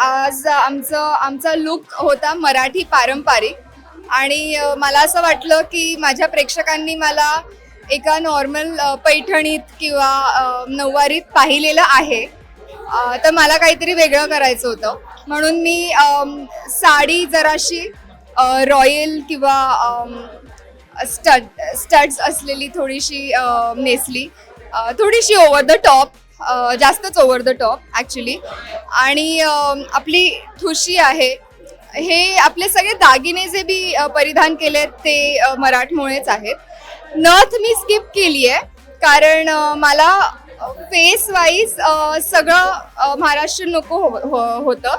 आज आमचं आमचा लुक होता मराठी पारंपरिक. आणि मला असं वाटलं की माझ्या प्रेक्षकांनी मला एका नॉर्मल पैठणीत किंवा नऊवारीत पाहिलेलं आहे. तर मला काहीतरी वेगळं करायचं होतं. म्हणून मी साडी जराशी रॉयल किंवा स्टड स्टड्स असलेली थोडीशी नेसली. थोडीशी ओव्हर द टॉप जास्तच ओव्हर द टॉप ॲक्च्युली आणि आपली ठुशी आहे. हे आपले सगळे दागिने जे बी परिधान परिधान आहेत ते मराठमुळेच मराठमोळेच आहेत. नथ मी स्किप केली आहे कारण मला फेस वाईज सगळं महाराष्ट्र महाराष्ट्रीयन नको हो- हो- होतं.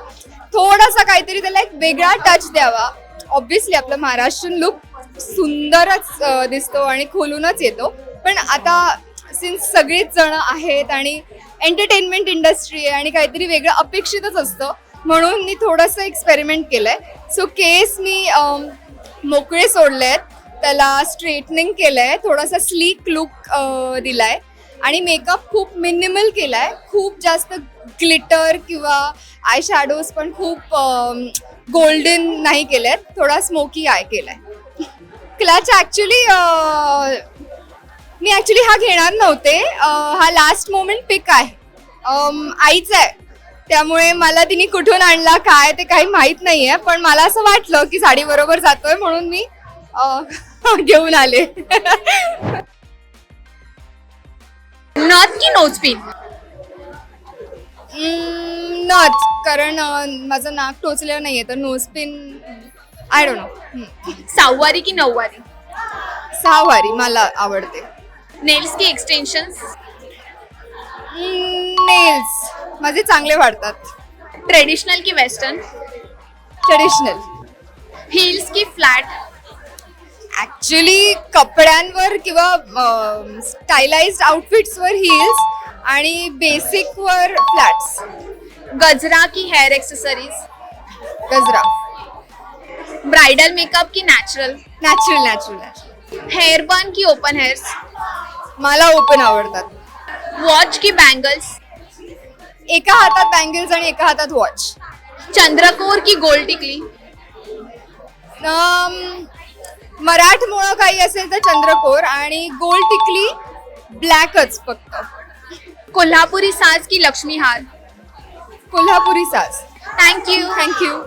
थोडासा काहीतरी त्याला एक वेगळा टच द्यावा. ऑब्विसली आपलं महाराष्ट्रीयन लुक सुंदरच दिसतो आणि खोलूनच येतो. पण आता सिन्स सगळीच जण आहेत आणि एंटरटेनमेंट इंडस्ट्री आहे आणि काहीतरी वेगळं अपेक्षितच असतं. म्हणून मी थोडंसं एक्सपेरिमेंट केलं आहे सो केस मी मोकळे सोडले आहेत त्याला स्ट्रेटनिंग केलं आहे थोडासा स्लीक लुक दिलाय. आणि मेकअप खूप मिनिमल केलाय. खूप जास्त ग्लिटर किंवा आय शॅडोज पण खूप गोल्डन नाही केलेत. थोडा स्मोकी आय केलाय. क्लच ॲक्च्युली मी ॲक्च्युली हा घेणार नव्हते. हा लास्ट मोमेंट पिक आहे. आईचा आहे. त्यामुळे मला तिने कुठून आणला काय ते काही माहीत नाही आहे पण मला असं वाटलं की साडी बरोबर जातोय म्हणून मी घेऊन आले. नथ की नोजपिन नथ. कारण माझं नाक टोचलेलं नाहीये तर नोजपिन आय डोंट नो सहावारी की नऊवारी? सहावारी मला आवडते. नेल्स की एक्सटेन्शन्स नेल्स माझे चांगले वाटतात ट्रेडिशनल की वेस्टर्न ट्रेडिशनल हिल्स की फ्लॅट ऍक्च्युली कपड्यांवर किंवा स्टायलाइज्ड आउटफिट्सवर हिल्स आणि बेसिकवर फ्लॅट्स गजरा की हेअर एक्सेसरीज गजरा. ब्राइडल मेकअप की natural natural natural natural hair bun की ओपन हेअर्स मला ओपन आवडतात. वॉच की बँगल्स एका हातात बँगल्स आणि एका हातात वॉच चंद्रकोर की गोल्ड टिकली? मराठमोळं काही असेल तर चंद्रकोर आणि गोल टिकली ब्लॅकच फक्त. कोल्हापुरी साज की लक्ष्मी हार कोल्हापुरी साज. Thank you thank you